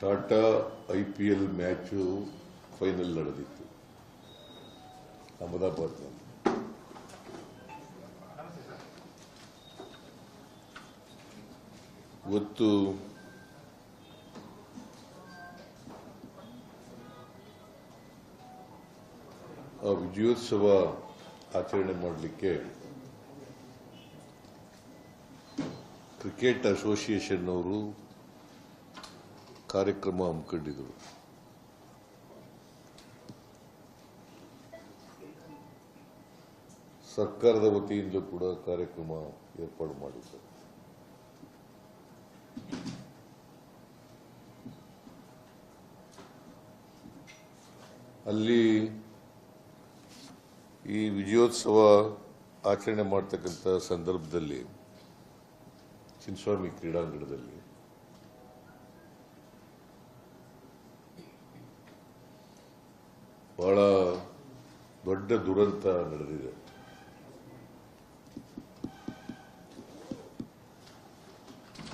Tata I P L match final ನಡೆದಿತ್ತು. ಅಹಮದಾಬಾದ್ನಲ್ಲಿ ಇವತ್ತು ಆ ವಿಜಯೋತ್ಸವ ಆಚರಣೆ ಮಾಡಲಿಕ್ಕೆ ಕ್ರಿಕೆಟ್ ಅಸೋಸಿಯೇಷನ್ ಅವರು ಕಾರ್ಯಕ್ರಮ ಹಮ್ಮಿಕೊಂಡಿದ್ರು. ಸರ್ಕಾರದ ವತಿಯಿಂದ ಕೂಡ ಕಾರ್ಯಕ್ರಮ ಏರ್ಪಾಡು ಮಾಡಿದ್ರು. ಅಲ್ಲಿ ಈ ವಿಜಯೋತ್ಸವ ಆಚರಣೆ ಮಾಡ್ತಕ್ಕಂಥ ಸಂದರ್ಭದಲ್ಲಿ ಚಿನ್ಸ್ವಾಮಿ ಕ್ರೀಡಾಂಗಣದಲ್ಲಿ ಬಹಳ ದೊಡ್ಡ ದುರಂತ ನಡೆದಿದೆ.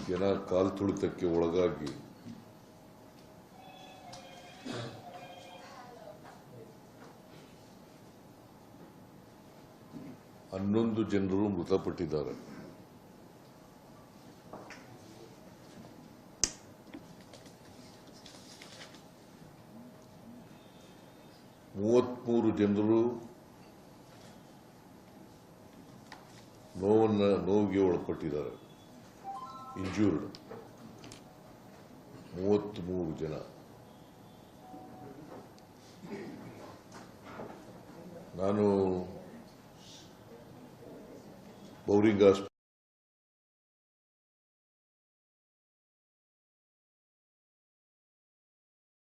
ಜನ ಕಾಲ್ ತುಳಿತಕ್ಕೆ ಒಳಗಾಗಿ ಹನ್ನೊಂದು ಜನರು ಮೃತಪಟ್ಟಿದ್ದಾರೆ. ಮೂವತ್ಮೂರು ಜನರು ನೋವನ್ನು ನೋವಿಗೆ ಒಳಪಟ್ಟಿದ್ದಾರೆ. ಇಂಜೂರ್ಡ್ ಮೂವತ್ತ್ಮೂರು ಜನ. ನಾನು ಬೌರಿಂಗ್